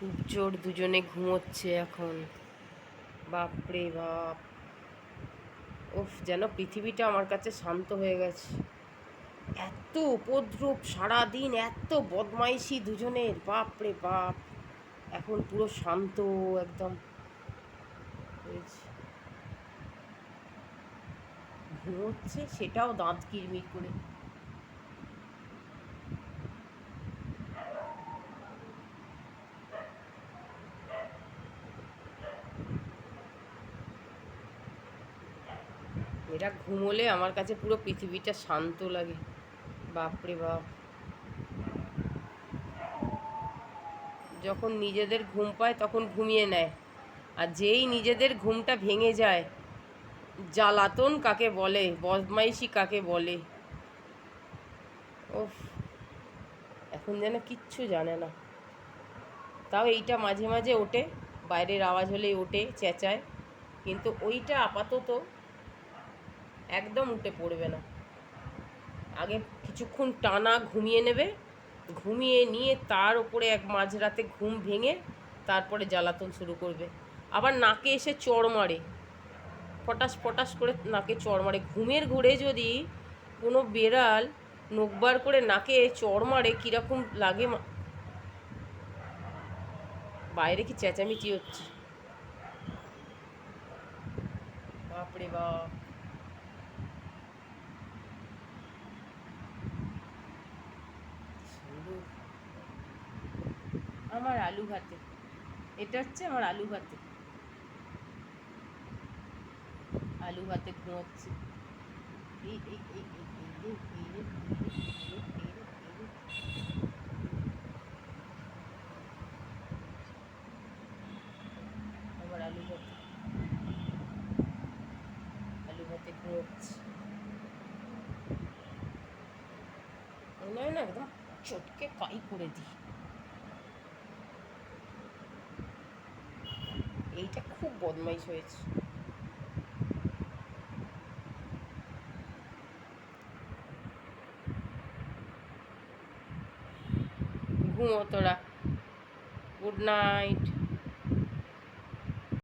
খুব জোর দুজনে ঘুমোচ্ছে এখন। বাপরে বাপ। উফ, যেন পৃথিবীটা আমার কাছে শান্ত হয়ে গেছে। এত উপদ্রব সারাদিন, এত বদমাইশি দুজনের, বাপরে বাপ। এখন পুরো শান্ত একদম। ঘুমোচ্ছে সেটাও দাঁত কিরমির করে। এরা ঘুমোলে আমার কাছে পুরো পৃথিবীটা শান্ত লাগে। বাপরে বাপ। যখন নিজেদের ঘুম পায় তখন ঘুমিয়ে নেয়। আর যেই নিজেদের ঘুমটা ভেঙে যায়, জ্বালাতন কাকে বলে, বদমাইশি কাকে বলে? ওফ এখন যেন কিচ্ছু জানে না। তাও এইটা মাঝে মাঝে ওঠে, বাইরের আওয়াজ হলেই ওঠে, চেঁচায়। কিন্তু ওইটা আপাতত একদম উঠে পড়বে না। আগে কিছুক্ষণ টানা ঘুমিয়ে নেবে, ঘুমিয়ে নিয়ে তার উপরে এক মাঝরাতে ঘুম ভেঙে তারপরে জ্বালাতন শুরু করবে। আবার নাকে এসে চড় মারে। ফটাস ফটাস করে নাকে চড় মারে। ঘুমের ঘুরে যদি কোনো বেড়াল নোকবার করে নাকে চড় মারে, কীরকম লাগে বাইরে কি চেঁচামেচি হচ্ছে? বাপরে বাপ। আমার আলু ভাতে। এটা হচ্ছে আমার আলু ভাতে। আলু ভাতে ঘুমোচ্ছে। আমার আলু ভাতে। আলু ভাতে মনে হয় না একদম চটকে কাই করে দিই। এইটা খুব বদমাইশ হয়েছে। ঘুমো তোরা গুড নাইট